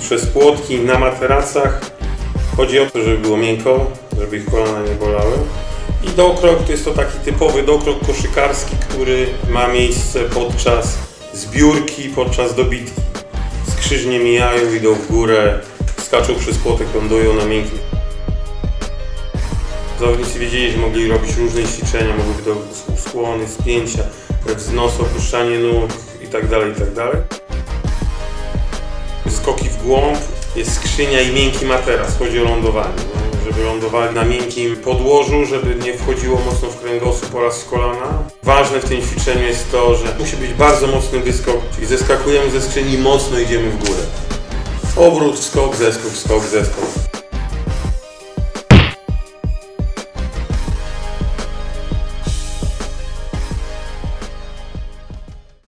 przez płotki na materacach. Chodzi o to, żeby było miękko, żeby ich kolana nie bolały. I dokrok to jest to taki typowy dokrok koszykarski, który ma miejsce podczas zbiórki, podczas dobitki. Skrzyżnie mijają, idą w górę, skaczą przez płotek, lądują na miękkim. Zawodnicy wiedzieli, że mogli robić różne ćwiczenia, mogły to skłony, spięcia, wznos, opuszczanie nóg itd., itd. Skoki w głąb, jest skrzynia i miękki materac, chodzi o lądowanie. nie? Żeby lądowali na miękkim podłożu, żeby nie wchodziło mocno w kręgosłup oraz w kolana. Ważne w tym ćwiczeniu jest to, że musi być bardzo mocny wyskok, czyli zeskakujemy ze skrzyni i mocno idziemy w górę. Obrót, skok, zeskok, skok, zeskok.